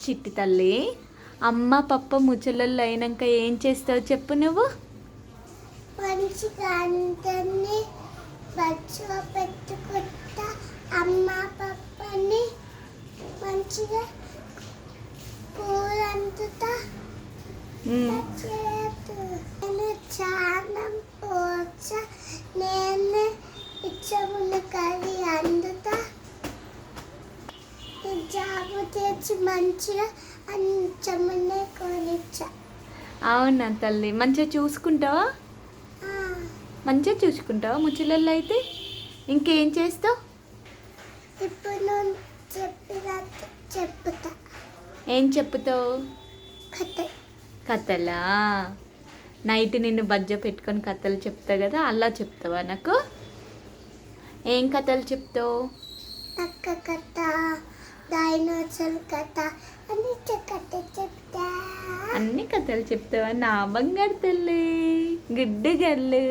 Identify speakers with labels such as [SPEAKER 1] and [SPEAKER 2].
[SPEAKER 1] చిట్టి తల్లి అమ్మ పప్ప ముచ్చలల్లో అయినాక ఏం చేస్తావు చెప్పు నువ్వు
[SPEAKER 2] మంచిగా పెట్టుకుంటా అమ్మ పప్పని మంచిగా. నేను చాలా పోచ నేను ఇచ్చమున్న కర్రీ అందుతా నేను జాబు తెచ్చి మంచిగా అంచమున్న కొనిచ్చా
[SPEAKER 1] అవునా తల్లి మంచిగా చూసుకుంటావా? మంచిగా చూసుకుంటావా ముచ్చలల్లో అయితే? ఇంకేం చేస్తావు?
[SPEAKER 2] ఇప్పుడు చెప్పుతా
[SPEAKER 1] ఏం చెప్తావు?
[SPEAKER 2] కథ.
[SPEAKER 1] కథలా? నైట్ నిన్ను బజ్జ పెట్టుకొని కథలు చెప్తా కదా అలా చెప్తావా నాకు? ఏం కథలు చెప్తావు
[SPEAKER 2] నక్క కథ డైనోసార్ కథ అని కథ చెప్తా
[SPEAKER 1] అన్ని కథలు చెప్తావా? నా బంగారు తల్లి గుడ్డు గల్లు.